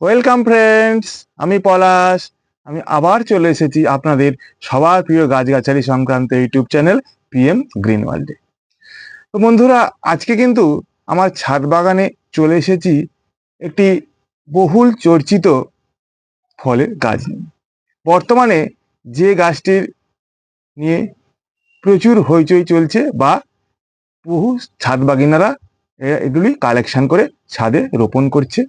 Welcome friends আমি পলাশ। আমি আবার চলে এসেছি আপনাদের সবার প্রিয় গাছগাছালি সংক্রান্ত ইউটিউব চ্যানেল পিএম গ্রিন ওয়ার্ল্ডে তো বন্ধুরা, আজকে কিন্তু আমার ছাদ বাগানে চলে এসেছি একটি বহুল চর্চিত ফলের গাছ বর্তমানে যে গাছটির নিয়ে প্রচুর হইচই চলছে বা বহু ছাদ বাগিনারা এগুলি কালেকশন করে ছাদে রোপণ করছে।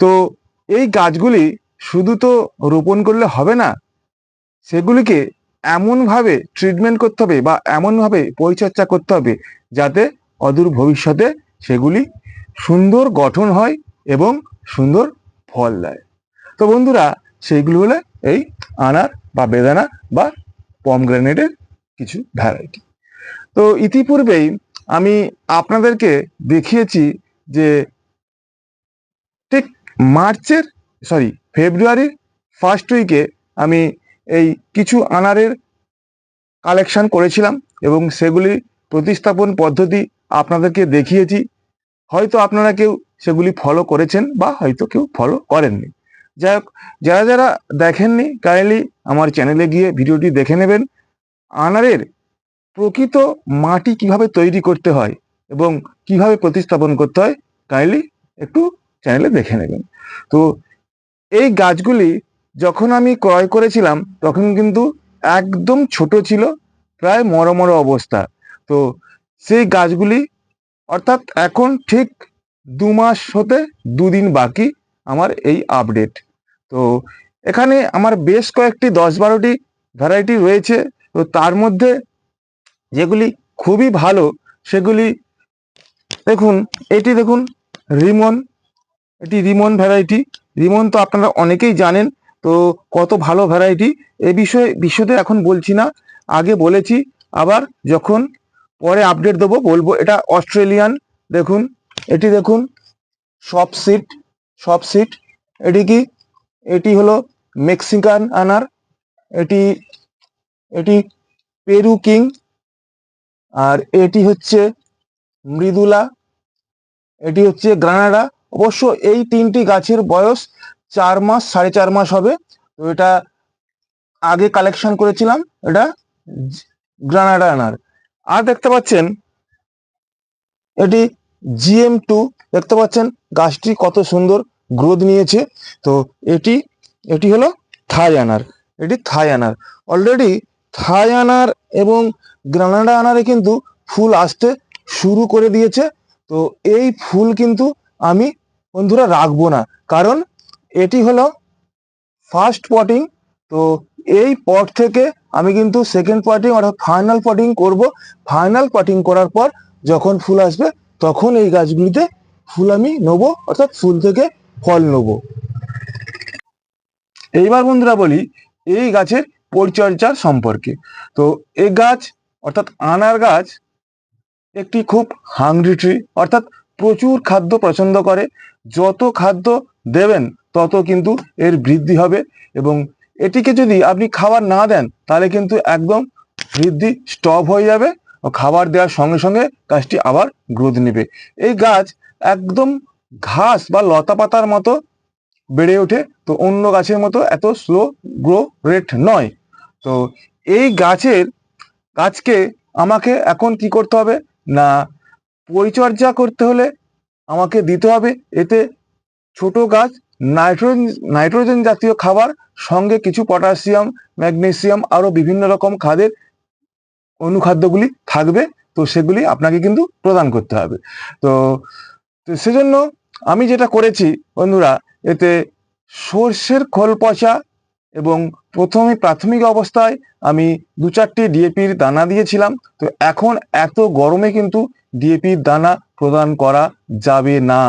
তো এই গাছগুলি শুধু তো রোপণ করলে হবে না, সেগুলিকে এমনভাবে ট্রিটমেন্ট করতে হবে বা এমনভাবে পরিচর্যা করতে হবে যাতে অদূর ভবিষ্যতে সেগুলি সুন্দর গঠন হয় এবং সুন্দর ফল দেয়। তো বন্ধুরা, সেইগুলো হলে এই আনার বা বেদানা বা পমগ্রেনেটের কিছু ভ্যারাইটি তো ইতিপূর্বেই আমি আপনাদেরকে দেখিয়েছি যে ঠিক মার্চের সরি ফেব্রুয়ারির ফার্স্ট উইকে আমি এই কিছু আনারের কালেকশন করেছিলাম এবং সেগুলি প্রতিস্থাপন পদ্ধতি আপনাদেরকে দেখিয়েছি। হয়তো আপনারা কেউ সেগুলি ফলো করেছেন বা হয়তো কেউ ফলো করেননি। যাই হোক, যারা যারা দেখেননি কাইন্ডলি আমার চ্যানেলে গিয়ে ভিডিওটি দেখে নেবেন। আনারের প্রকৃত মাটি কীভাবে তৈরি করতে হয় এবং কীভাবে প্রতিস্থাপন করতে হয় কাইন্ডলি একটু চ্যানেলে দেখে নেবেন। তো এই গাছগুলি যখন আমি ক্রয় করেছিলাম, তখন কিন্তু একদম ছোট ছিল, প্রায় মরো মরো অবস্থা। তো সেই গাছগুলি অর্থাৎ এখন ঠিক দু মাস হতে দুদিন বাকি আমার এই আপডেট তো এখানে আমার বেশ কয়েকটি দশ বারোটি ভ্যারাইটি রয়েছে। তো তার মধ্যে যেগুলি খুবই ভালো, সেগুলি দেখুন, এটি দেখুন, রিমন এটি রিমন ভ্যারাইটি রিমন তো আপনারা অনেকেই জানেন, তো কত ভালো ভ্যারাইটি এ বিষয়ে বিশদে এখন বলছি না। আগে বলেছি, আবার যখন পরে আপডেট দেবো, বলব এটা অস্ট্রেলিয়ান দেখুন, এটি দেখুন সব সিট সব সিট এটি কি? এটি হলো মেক্সিকান আনার। এটি এটি পেরু কিং আর এটি হচ্ছে মৃদুলা। এটি হচ্ছে গ্রানাডা অবশ্য এই তিনটি গাছের বয়স চার মাস, সাড়ে চার মাস হবে। তো এটা আগে কালেকশন করেছিলাম, এটা গ্রানাডা আনার। আর দেখতে পাচ্ছেন, এটি জিএম টু দেখতে পাচ্ছেন গাছটি কত সুন্দর গ্রোথ নিয়েছে। তো এটি এটি হলো থাই আনার, এটি থাই আনার। অলরেডি থাই আনার এবং গ্রানাডা আনারে কিন্তু ফুল আসতে শুরু করে দিয়েছে। তো এই ফুল কিন্তু আমি বন্ধুরা, রাখব না। কারণ এটি হলো ফার্স্ট পটিং তো এই পট থেকে আমি কিন্তু সেকেন্ড পটিং অর্থাৎ ফাইনাল পটিং করব। ফাইনাল পটিং করার পর যখন ফুল আসবে, তখন এই গাছগুলিতে ফুল আমি নেব, অর্থাৎ ফুল থেকে ফল নেব। এইবার বন্ধুরা বলি, এই গাছের পরিচর্যার সম্পর্কে। তো এই গাছ, অর্থাৎ আনার গাছ, একটি খুব হাংরি ট্রি, অর্থাৎ প্রচুর খাদ্য পছন্দ করে। যত খাদ্য দেবেন, তত কিন্তু এর বৃদ্ধি হবে এবং এটিকে যদি আপনি খাবার না দেন, তাহলে কিন্তু একদম বৃদ্ধি স্টপ হয়ে যাবে ও খাবার দেওয়ার সঙ্গে সঙ্গে গাছটি আবার গ্রোথ নেবে। এই গাছ একদম ঘাস বা লতা পাতার মতো বেড়ে ওঠে, তো অন্য গাছের মতো এত স্লো গ্রো রেট নয়। তো এই গাছের, গাছকে আমাকে এখন কি করতে হবে? না পরিচর্যা করতে হলে আমাকে দিতে হবে। এতে ছোট গাছ, নাইট্রোজেন নাইট্রোজেন জাতীয় খাবার, সঙ্গে কিছু পটাশিয়াম, ম্যাগনেসিয়াম আরও বিভিন্ন রকম খাদের অনুখাদ্যগুলি থাকবে। তো সেগুলি আপনাকে কিন্তু প্রদান করতে হবে। তো সেজন্য আমি যেটা করেছি বন্ধুরা, এতে সর্ষের খোল পচা এবং প্রথমে প্রাথমিক অবস্থায় আমি দু চারটি ডিএপির দানা দিয়েছিলাম। তো এখন এত গরমে কিন্তু ডিএপির দানা প্রদান করা যাবে না।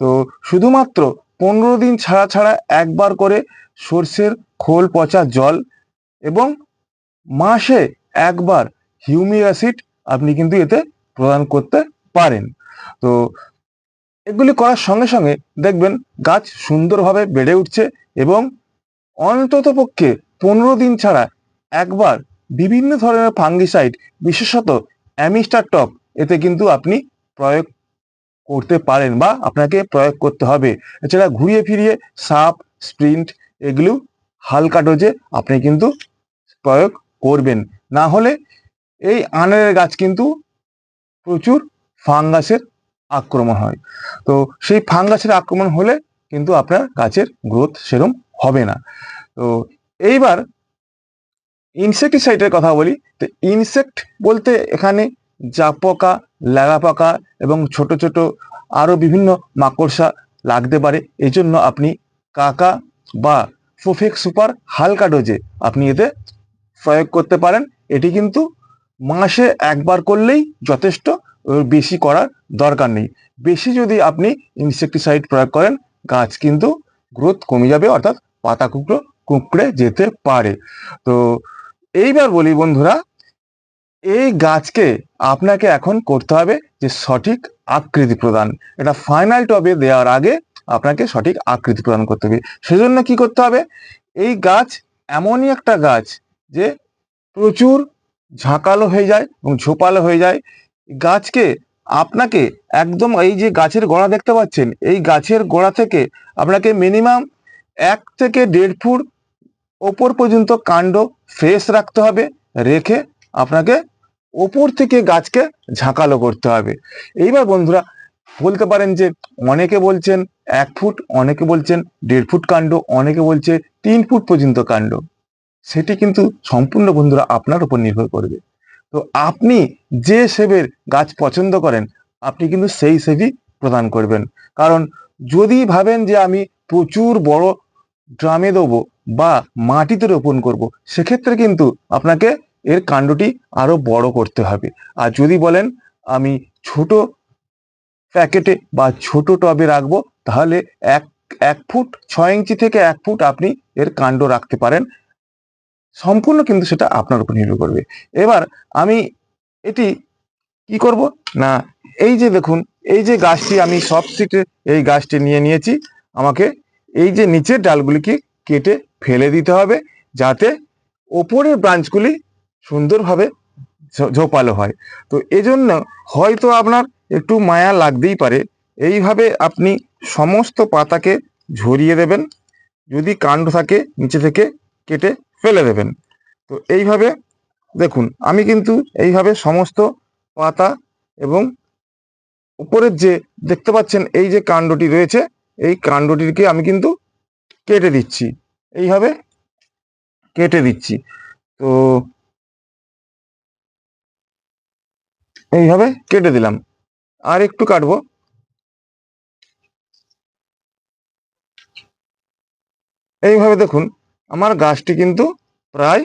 তো শুধুমাত্র পনেরো দিন ছাড়া ছাড়া একবার করে সর্ষের খোল পচা জল এবং মাসে একবার হিউমিক অ্যাসিড আপনি কিন্তু এতে প্রদান করতে পারেন। তো এগুলি করার সঙ্গে সঙ্গে দেখবেন গাছ সুন্দরভাবে বেড়ে উঠছে এবং অন্তত পক্ষে পনেরো দিন ছাড়া একবার বিভিন্ন ধরনের ফাঙ্গিসাইড, বিশেষত অ্যামিস্টার টপ এতে কিন্তু আপনি প্রয়োগ করতে পারেন বা আপনাকে প্রয়োগ করতে হবে। এছাড়া ঘুরিয়ে ফিরিয়ে সাপ, স্প্রিন্ট এগুলো হালকা ডোজে আপনি কিন্তু প্রয়োগ করবেন। না হলে এই আনারের গাছ কিন্তু প্রচুর ফাঙ্গাসের আক্রমণ হয়। তো সেই ফাঙ্গাসের আক্রমণ হলে কিন্তু আপনার গাছের গ্রোথ সেরম হবে না। তো এইবার ইনসেক্টিসাইডের কথা বলি, তো ইনসেক্ট বলতে এখানে জাপ পোকা ল্যাগা পোকা এবং ছোট ছোট আরও বিভিন্ন মাকড়সা লাগতে পারে। এই জন্য আপনি কাকা বা ফোফেক সুপার হালকা ডোজে আপনি এতে প্রয়োগ করতে পারেন। এটি কিন্তু মাসে একবার করলেই যথেষ্ট বেশি করার দরকার নেই। বেশি যদি আপনি ইনসেকটিসাইড প্রয়োগ করেন, গাছ কিন্তু গ্রোথ কমে যাবে, অর্থাৎ পাতা কুঁকড়ো, কুঁকড়ে যেতে পারে। তো এইবার বলি বন্ধুরা, এই গাছকে আপনাকে এখন করতে হবে যে সঠিক আকৃতি প্রদান। এটা ফাইনাল টবে দেওয়ার আগে আপনাকে সঠিক আকৃতি প্রদান করতে হবে। সেজন্য কি করতে হবে? এই গাছ এমনই একটা গাছ যে প্রচুর ঝাঁকালো হয়ে যায় এবং ঝোপালো হয়ে যায়। গাছকে আপনাকে একদম এই যে গাছের গোড়া দেখতে পাচ্ছেন, এই গাছের গোড়া থেকে আপনাকে মিনিমাম এক থেকে দেড় ফুট ওপর পর্যন্ত কাণ্ড ফ্রেশ রাখতে হবে, রেখে আপনাকে ওপর থেকে গাছকে ঝাঁকালো করতে হবে। এইবার বন্ধুরা, বলতে পারেন যে অনেকে বলছেন এক ফুট, অনেকে বলছেন দেড় ফুট কাণ্ড, অনেকে বলছে তিন ফুট পর্যন্ত কাণ্ড। সেটি কিন্তু সম্পূর্ণ বন্ধুরা আপনার উপর নির্ভর করবে। তো আপনি যে সেবের গাছ পছন্দ করেন, আপনি কিন্তু সেই সেবই প্রদান করবেন। কারণ যদি ভাবেন যে আমি প্রচুর বড় ড্রামে দেবো বা মাটিতে রোপণ করব, সেক্ষেত্রে কিন্তু আপনাকে এর কাণ্ডটি আরও বড় করতে হবে। আর যদি বলেন আমি ছোট প্যাকেটে বা ছোট টবে রাখব, তাহলে এক এক ফুট, ছয় ইঞ্চি থেকে এক ফুট আপনি এর কাণ্ড রাখতে পারেন। সম্পূর্ণ কিন্তু সেটা আপনার উপর নির্ভর করবে। এবার আমি এটি কি করব? না, এই যে দেখুন, এই যে গাছটি আমি সব সিটে এই গাছটি নিয়ে নিয়েছি, আমাকে এই যে নিচের ডালগুলিকে কেটে ফেলে দিতে হবে যাতে ওপরের ব্রাঞ্চগুলি সুন্দরভাবে ঝোপালো হয়। তো এজন্য হয়তো আপনার একটু মায়া লাগতেই পারে। এইভাবে আপনি সমস্ত পাতাকে ঝরিয়ে দেবেন। যদি কাণ্ড থাকে নিচে থেকে কেটে ফেলে দেবেন। তো এইভাবে দেখুন, আমি কিন্তু এইভাবে সমস্ত পাতা এবং উপরের যে, দেখতে পাচ্ছেন এই যে কাণ্ডটি রয়েছে এই কাণ্ডটিকে আমি কিন্তু কেটে দিচ্ছি। এইভাবে কেটে দিচ্ছি। তো এইভাবে কেটে দিলাম। আর একটু কাটবো। এইভাবে দেখুন, আমার গাছটি কিন্তু প্রায়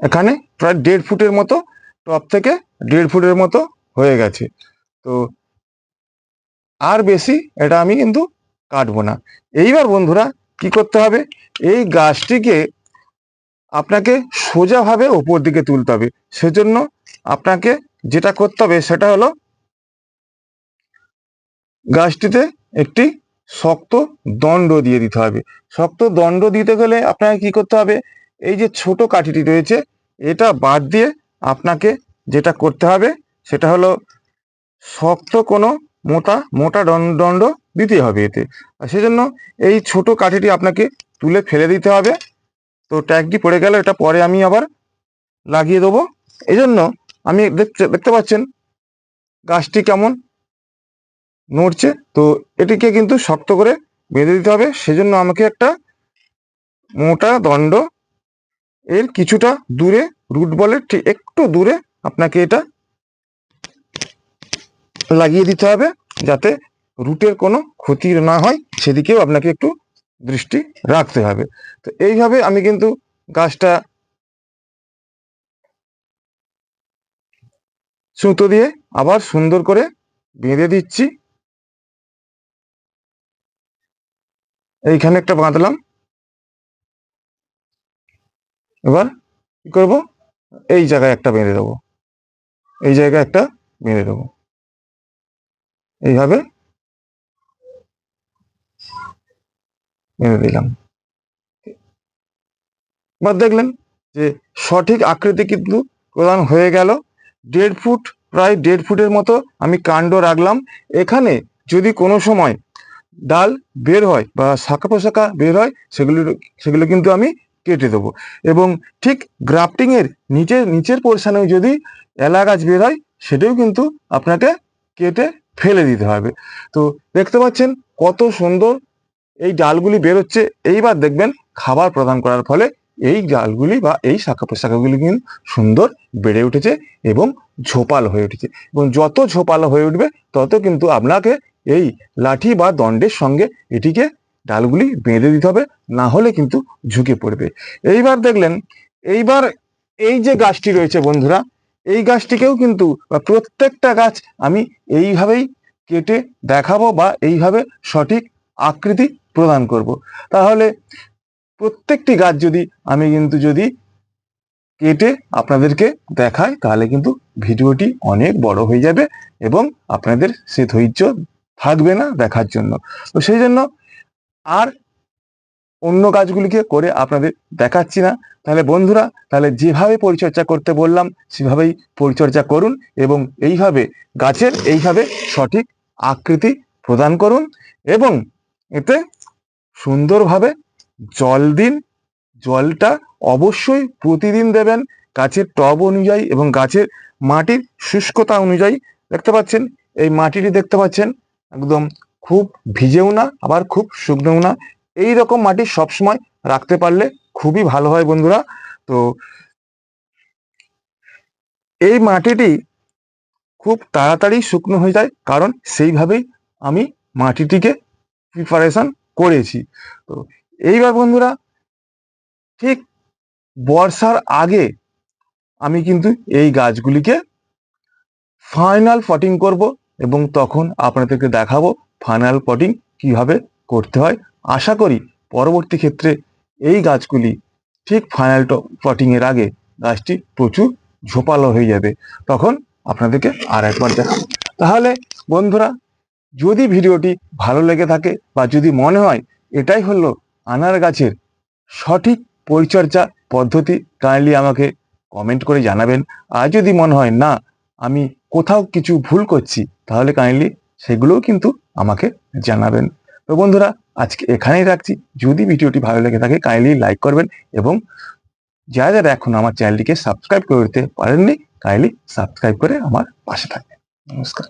এখানে প্রায় দেড় ফুটের মতো, টপ থেকে দেড় ফুটের মতো হয়ে গেছে। তো আর বেশি এটা আমি কিন্তু কাটবো না। এইবার বন্ধুরা কি করতে হবে? এই গাছটিকে আপনাকে সোজাভাবে ওপর দিকে তুলতে হবে। সেজন্য আপনাকে যেটা করতে হবে সেটা হলো গাছটিতে একটি শক্ত দণ্ড দিয়ে দিতে হবে। শক্ত দণ্ড দিতে গেলে আপনাকে কি করতে হবে? এই যে ছোট কাঠিটি রয়েছে, এটা বাদ দিয়ে আপনাকে যেটা করতে হবে সেটা হলো শক্ত কোনো মোটা মোটা দণ্ড দিতে হবে এতে। সেজন্য এই ছোট কাঠিটি আপনাকে তুলে ফেলে দিতে হবে। তো ট্যাগটি পড়ে গেল, এটা পরে আমি আবার লাগিয়ে দেবো। এই জন্য আমি দেখতে দেখতে পাচ্ছেন গাছটি কেমন নড়ছে। তো এটিকে কিন্তু শক্ত করে বেঁধে দিতে হবে। সেজন্য আমাকে একটা মোটা দণ্ড এর কিছুটা দূরে, রুট বলের ঠিক একটু দূরে আপনাকে এটা লাগিয়ে দিতে হবে যাতে রুটের কোনো ক্ষতি না হয়, সেদিকেও আপনাকে একটু দৃষ্টি রাখতে হবে। তো এইভাবে আমি কিন্তু গাছটা সুতো দিয়ে আবার সুন্দর করে বেঁধে দিচ্ছি। এইখানে একটা বাঁধলাম। এবার কি করব? এই জায়গায় একটা বেঁধে দেবো। এই জায়গায় একটা বেঁধে দেবো। এইভাবে দিলাম। এবার দেখলেন যে সঠিক আকৃতি কিন্তু প্রদান হয়ে গেল। দেড় ফুট, প্রায় দেড় ফুটের মতো আমি কাণ্ড রাখলাম। এখানে যদি কোনো সময় ডাল বের হয় বা শাখা পোশাখা বের হয়, সেগুলো সেগুলো কিন্তু আমি কেটে দেবো। এবং ঠিক গ্রাফটিংয়ের নিচের নিচের পোর্শনেও যদি এলা গাছ বের হয়, সেটাও কিন্তু আপনাকে কেটে ফেলে দিতে হবে। তো দেখতে পাচ্ছেন কত সুন্দর এই ডালগুলি বেরোচ্ছে। এইবার দেখবেন খাবার প্রদান করার ফলে এই ডালগুলি বা এই শাখা পোশাখাগুলি কিন্তু সুন্দর বেড়ে উঠেছে এবং ঝোপাল হয়ে উঠেছে। এবং যত ঝোপালো হয়ে উঠবে, তত কিন্তু আপনাকে এই লাঠি বা দণ্ডের সঙ্গে এটিকে ডালগুলি বেঁধে দিতে হবে, না হলে কিন্তু ঝুঁকে পড়বে। এইবার দেখলেন, এইবার এই যে গাছটি রয়েছে বন্ধুরা এই গাছটিকেও কিন্তু বা প্রত্যেকটা গাছ আমি এইভাবেই কেটে দেখাবো বা এইভাবে সঠিক আকৃতি প্রদান করব। তাহলে প্রত্যেকটি গাছ যদি আমি কিন্তু যদি কেটে আপনাদেরকে দেখাই, তাহলে কিন্তু ভিডিওটি অনেক বড় হয়ে যাবে এবং আপনাদের সে ধৈর্য থাকবে না দেখার জন্য। তো সেই জন্য আর অন্য গাছগুলিকে করে আপনাদের দেখাচ্ছি না। তাহলে বন্ধুরা, তাহলে যেভাবে পরিচর্যা করতে বললাম, সেভাবেই পরিচর্যা করুন এবং এইভাবে গাছের এইভাবে সঠিক আকৃতি প্রদান করুন এবং এতে সুন্দরভাবে জল দিন। জলটা অবশ্যই প্রতিদিন দেবেন। গাছের টব অনুযায়ী এবং গাছের মাটির শুষ্কতা অনুযায়ী। দেখতে পাচ্ছেন? এই মাটিটি দেখতে পাচ্ছেন? একদম খুব ভিজেও না, আবার খুব শুকনোও না। এই রকম মাটি সবসময় রাখতে পারলে খুবই ভালো হয় বন্ধুরা। তো এই মাটিটি খুব তাড়াতাড়ি শুকনো হয়ে যায়, কারণ সেইভাবেই আমি মাটিটিকে প্রিপারেশন করেছি। তো এইবার বন্ধুরা, ঠিক বর্ষার আগে আমি কিন্তু এই গাছগুলিকে ফাইনাল পটিং করব এবং তখন আপনাদেরকে দেখাবো ফাইনাল পটিং কীভাবে করতে হয়। আশা করি পরবর্তী ক্ষেত্রে এই গাছগুলি ঠিক ফাইনাল পটিং এর আগে গাছটি প্রচুর ঝোপালো হয়ে যাবে। তখন আপনাদেরকে আর একবার দেখাবো তাহলে বন্ধুরা, যদি ভিডিওটি ভালো লেগে থাকে বা যদি মনে হয় এটাই হলো আনার গাছের সঠিক পরিচর্যা পদ্ধতি কাইন্ডলি আমাকে কমেন্ট করে জানাবেন। আর যদি মনে হয় না, আমি কোথাও কিছু ভুল করছি, তাহলে কাইন্ডলি সেগুলোও কিন্তু আমাকে জানাবেন। তো বন্ধুরা, আজকে এখানেই রাখছি। যদি ভিডিওটি ভালো লেগে থাকে কাইন্ডলি লাইক করবেন এবং যারা যারা এখন আমার চ্যানেলটিকে সাবস্ক্রাইব করতে পারেননি কাইন্ডলি সাবস্ক্রাইব করে আমার পাশে থাকবেন। নমস্কার।